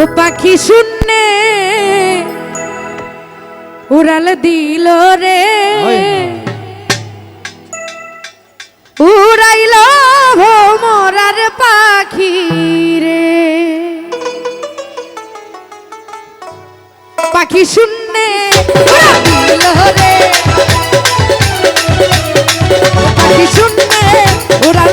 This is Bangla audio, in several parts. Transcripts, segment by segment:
ও পাখি শূন্যে উড়াল দিল রে। উড়াইল ভোমরার পাখি রে। পাখি শূন্যে দিল রে। পাখি শূন্যে উড়াল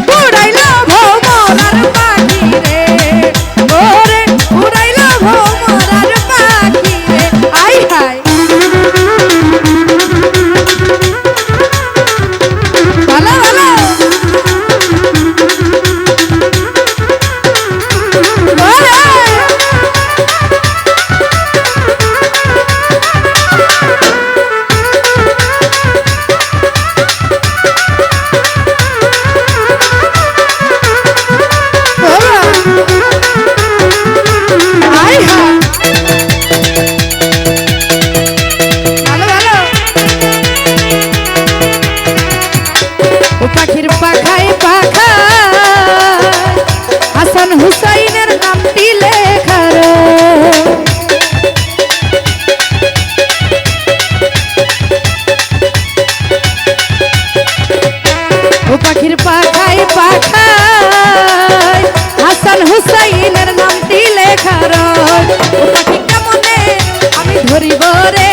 জীবরে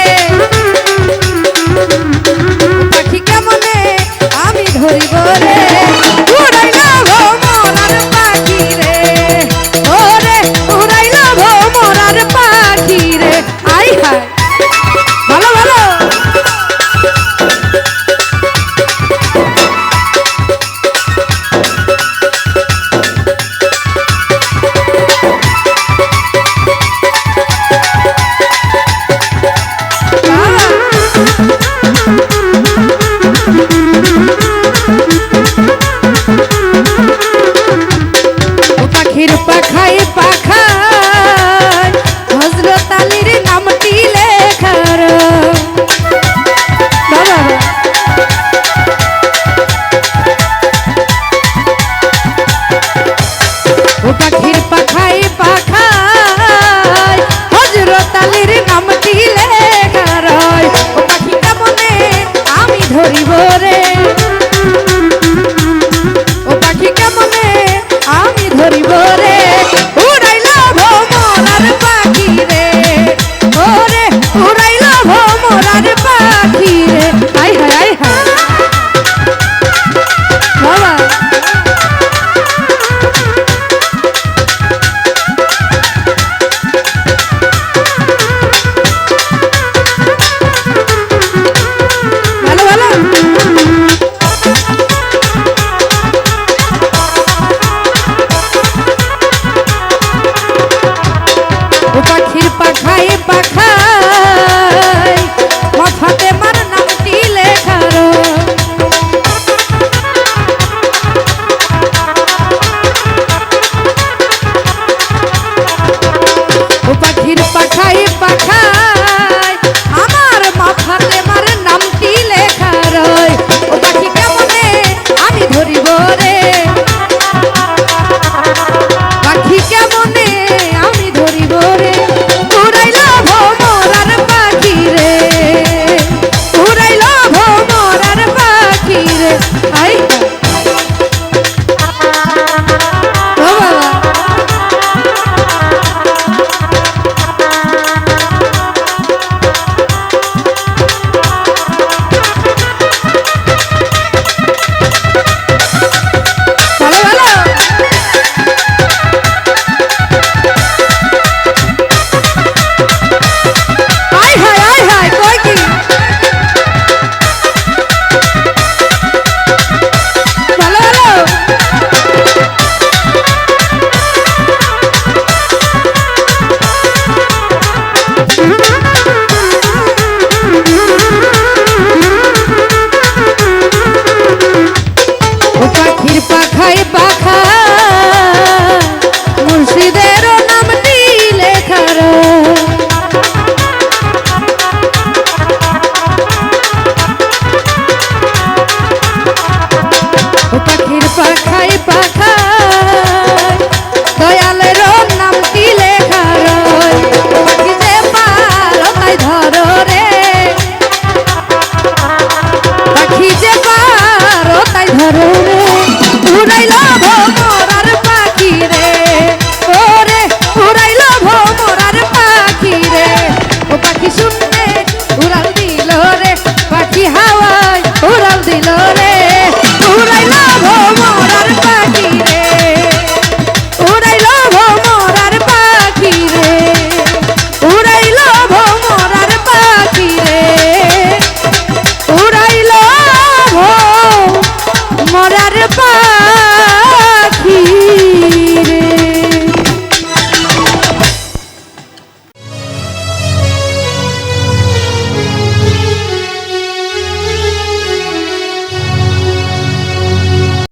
আই